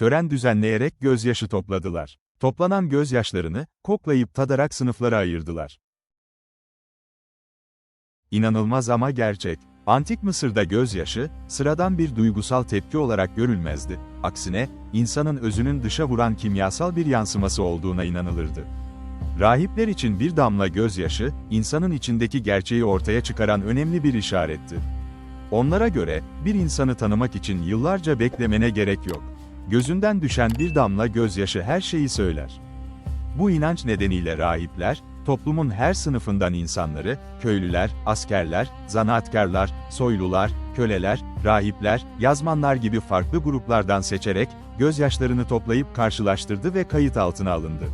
tören düzenleyerek gözyaşı topladılar. Toplanan gözyaşlarını, koklayıp tadarak sınıflara ayırdılar. İnanılmaz ama gerçek. Antik Mısır'da gözyaşı, sıradan bir duygusal tepki olarak görülmezdi. Aksine, insanın özünün dışa vuran kimyasal bir yansıması olduğuna inanılırdı. Rahipler için bir damla gözyaşı, insanın içindeki gerçeği ortaya çıkaran önemli bir işaretti. Onlara göre, bir insanı tanımak için yıllarca beklemene gerek yok. Gözünden düşen bir damla gözyaşı her şeyi söyler. Bu inanç nedeniyle rahipler, toplumun her sınıfından insanları, köylüler, askerler, zanaatkarlar, soylular, köleler, rahipler, yazmanlar gibi farklı gruplardan seçerek, gözyaşlarını toplayıp karşılaştırdı ve kayıt altına alındı.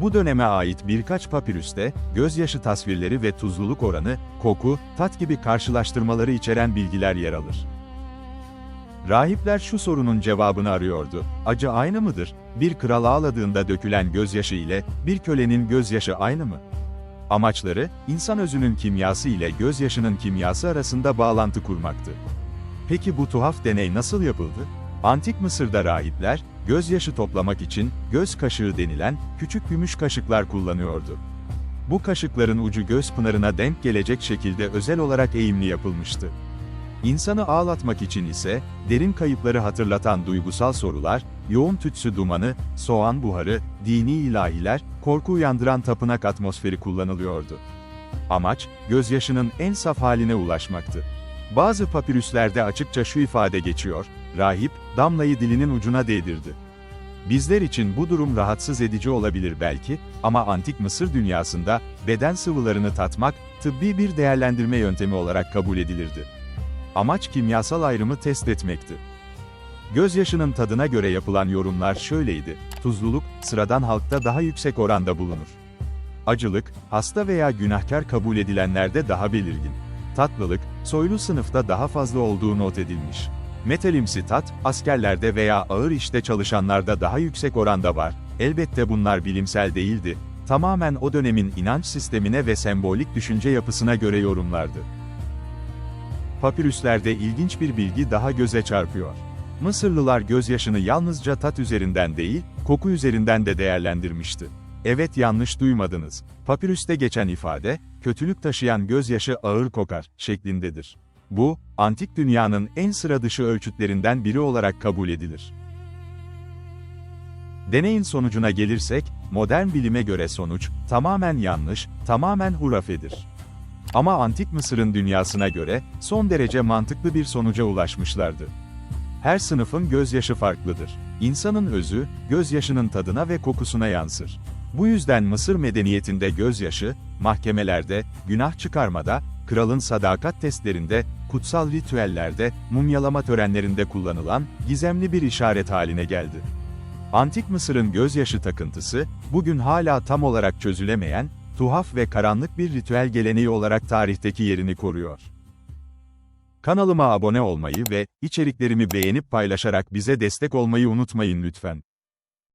Bu döneme ait birkaç papirüste, gözyaşı tasvirleri ve tuzluluk oranı, koku, tat gibi karşılaştırmaları içeren bilgiler yer alır. Rahipler şu sorunun cevabını arıyordu. Acı aynı mıdır? Bir kral ağladığında dökülen gözyaşı ile bir kölenin gözyaşı aynı mı? Amaçları, insan özünün kimyası ile gözyaşının kimyası arasında bağlantı kurmaktı. Peki bu tuhaf deney nasıl yapıldı? Antik Mısır'da rahipler, gözyaşı toplamak için göz kaşığı denilen küçük gümüş kaşıklar kullanıyordu. Bu kaşıkların ucu göz pınarına denk gelecek şekilde özel olarak eğimli yapılmıştı. İnsanı ağlatmak için ise, derin kayıpları hatırlatan duygusal sorular, yoğun tütsü dumanı, soğan buharı, dini ilahiler, korku uyandıran tapınak atmosferi kullanılıyordu. Amaç, gözyaşının en saf haline ulaşmaktı. Bazı papirüslerde açıkça şu ifade geçiyor, rahip, damlayı dilinin ucuna değdirdi. Bizler için bu durum rahatsız edici olabilir belki, ama antik Mısır dünyasında, beden sıvılarını tatmak, tıbbi bir değerlendirme yöntemi olarak kabul edilirdi. Amaç kimyasal ayrımı test etmekti. Gözyaşının tadına göre yapılan yorumlar şöyleydi, tuzluluk, sıradan halkta daha yüksek oranda bulunur. Acılık, hasta veya günahkar kabul edilenlerde daha belirgin. Tatlılık, soylu sınıfta daha fazla olduğu not edilmiş. Metalimsi tat, askerlerde veya ağır işte çalışanlarda daha yüksek oranda var. Elbette bunlar bilimsel değildi. Tamamen o dönemin inanç sistemine ve sembolik düşünce yapısına göre yorumlardı. Papirüslerde ilginç bir bilgi daha göze çarpıyor. Mısırlılar gözyaşını yalnızca tat üzerinden değil, koku üzerinden de değerlendirmişti. Evet yanlış duymadınız. Papirüste geçen ifade, kötülük taşıyan gözyaşı ağır kokar, şeklindedir. Bu, antik dünyanın en sıra dışı ölçütlerinden biri olarak kabul edilir. Deneyin sonucuna gelirsek, modern bilime göre sonuç, tamamen yanlış, tamamen hurafedir. Ama Antik Mısır'ın dünyasına göre, son derece mantıklı bir sonuca ulaşmışlardı. Her sınıfın gözyaşı farklıdır. İnsanın özü, gözyaşının tadına ve kokusuna yansır. Bu yüzden Mısır medeniyetinde gözyaşı, mahkemelerde, günah çıkarmada, kralın sadakat testlerinde, kutsal ritüellerde, mumyalama törenlerinde kullanılan, gizemli bir işaret haline geldi. Antik Mısır'ın gözyaşı takıntısı, bugün hala tam olarak çözülemeyen, tuhaf ve karanlık bir ritüel geleneği olarak tarihteki yerini koruyor. Kanalıma abone olmayı ve içeriklerimi beğenip paylaşarak bize destek olmayı unutmayın lütfen.